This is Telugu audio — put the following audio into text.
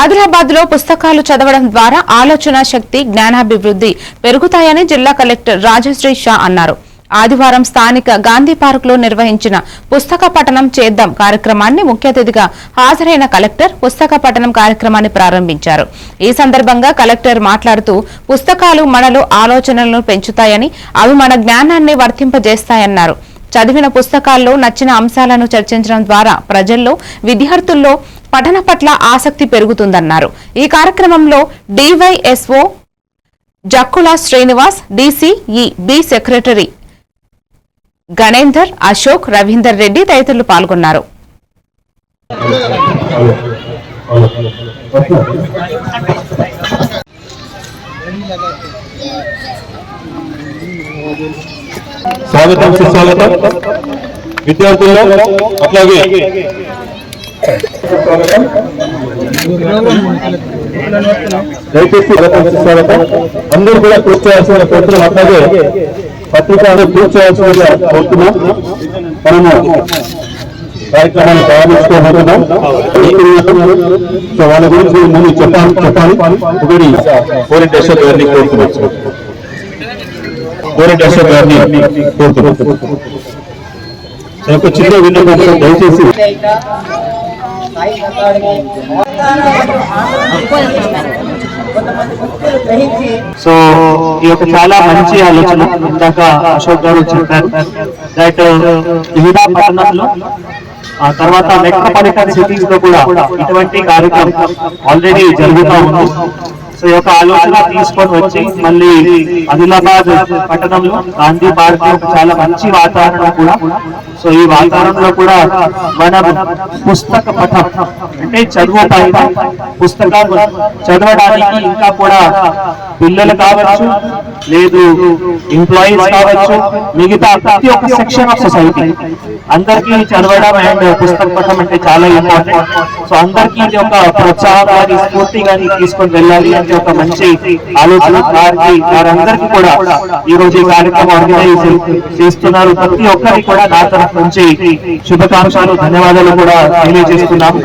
ఆదిలాబాద్లో పుస్తకాలు చదవడం ద్వారా ఆలోచన శక్తి జ్ఞానాభివృద్ధి పెరుగుతాయని జిల్లా కలెక్టర్ రాజశ్రీ షా అన్నారు. ఆదివారం స్థానిక గాంధీ పార్క్లో నిర్వహించిన పుస్తక పఠనం చేద్దాం కార్యక్రమాన్ని ముఖ్య అతిథిగా హాజరైన కలెక్టర్ పుస్తక పఠనం కార్యక్రమాన్ని ప్రారంభించారు. ఈ సందర్భంగా కలెక్టర్ మాట్లాడుతూ పుస్తకాలు మనలో ఆలోచనలను పెంచుతాయని అవి మన జ్ఞానాన్ని వర్తింపజేస్తాయన్నారు. చదివిన పుస్తకాల్లో నచ్చిన అంశాలను చర్చించడం ద్వారా ప్రజల్లో విద్యార్థుల్లో పఠన పట్ల ఆసక్తి పెరుగుతుందన్నారు. ఈ కార్యక్రమంలో DYSO Jakkula Srinivas DCE B secretary Ganender Ashok Ravinder Reddy తదితరులు పాల్గొన్నారు. స్వాగతం సుస్వాగతం. విద్యార్థుల్లో అట్లాగే దయచేసి స్వాగతం సుస్వాగతం. అందరూ కూడా పూర్తి చేయాల్సిన కోరుతున్నాం. అట్లాగే పత్రికలు పూర్తి చేయాల్సిన కోరుతున్నాం. మనము కార్యక్రమాన్ని ప్రారంభించుకోబోతున్నాం. సో వాళ్ళ గురించి ముందు చెప్పాలి చెప్పాలి. ఒకటి కోరిట్ అశోక్ గారిని కోరుతున్నాం కోరిట్ అశోక్ గారిని కోరుతున్నాను సో చిన్న విన్నపం దయచేసి. సో ఈ యొక్క చాలా మంచి ఆలోచన ఇందాక అశోక్ గారు చెప్పారు. దట్ uh, వివిధ పట్టణంలో ఆ తర్వాత మెట్రోపాలిటన్ సిటీస్లో కూడా ఇటువంటి కార్యక్రమం ఆల్రెడీ జరుగుతూ ఉంది. సో ఒక యొక్క ఆలోచన తీసుకొని వచ్చి మళ్ళీ ఆదిలాబాద్ పట్టణంలో గాంధీ పార్క్ చాలా మంచి వాతావరణం కూడా. సో ఈ వాతావరణంలో కూడా మన పుస్తక పఠం అంటే చదువు పైన పుస్తకాలు చదవడానికి ఇంకా కూడా పిల్లలు కావచ్చు లేదు. ఎంప్లాయీస్ కావచ్చు మిగతా ప్రతి ఒక్క సెక్షన్ ఆఫ్ సొసైటీ అందరికీ చదవడం అండ్ పుస్తక పఠం అంటే చాలా ఇంపార్టెంట్ సో అందరికీ ఇది ఒక ప్రోత్సాహం కానీ స్ఫూర్తి కానీ తీసుకొని వెళ్ళాలి అంటే ఒక మంచి ఆలోచన వారికి వారందరికీ కూడా ఈ రోజు ఈ కార్యక్రమం ఆర్గనైజ్ చేస్తున్నారు. ప్రతి ఒక్కరికి కూడా నా తరఫు నుంచి శుభాకాంక్షలు ధన్యవాదాలు కూడా తెలియజేస్తున్నాము.